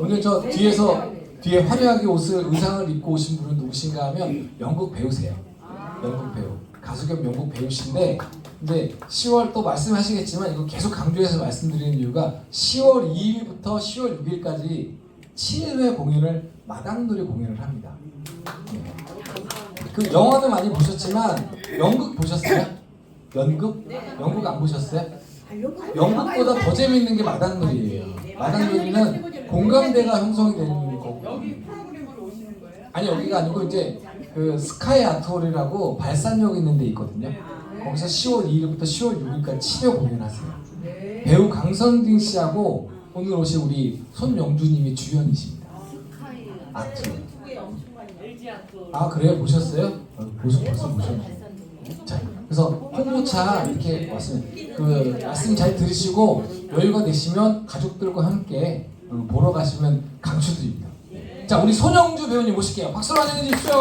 오늘 저 뒤에서 뒤에 화려하게 옷을 의상을 입고 오신 분은 누구신가 하면 연극 배우세요. 연극 배우 가수 겸 연극 배우신데 이제 10월 또 말씀하시겠지만 이거 계속 강조해서 말씀드리는 이유가 10월 2일부터 10월 6일까지 7회 공연을 마당놀이 공연을 합니다. 네. 그 영화도 많이 보셨지만 연극 보셨어요? 연극? 연극 안 보셨어요? 연극보다 더 재밌는 게 마당놀이예요. 마당놀이는 공감대가 형성이 되는 거고. 여기 프로그램으로 오시는 거예요? 아니 여기가 아니고 이제 그 스카이 아트홀이라고 발산역 있는 데 있거든요. 거기서 10월 2일부터 10월 6일까지 7회 공연하세요. 네. 배우 강선진 씨하고 오늘 오신 우리 손영주님이 주연이십니다. 아트. 아 그래요? 보셨어요? 어, 보셨 벌써 보셨네. 홍보차 이렇게 왔으면 그 말씀 잘 들으시고 여유가 되시면 가족들과 함께 어, 보러 가시면 강추드립니다. 자, 우리 손영주 배우님 모실게요. 박수로 환영해 주십시오.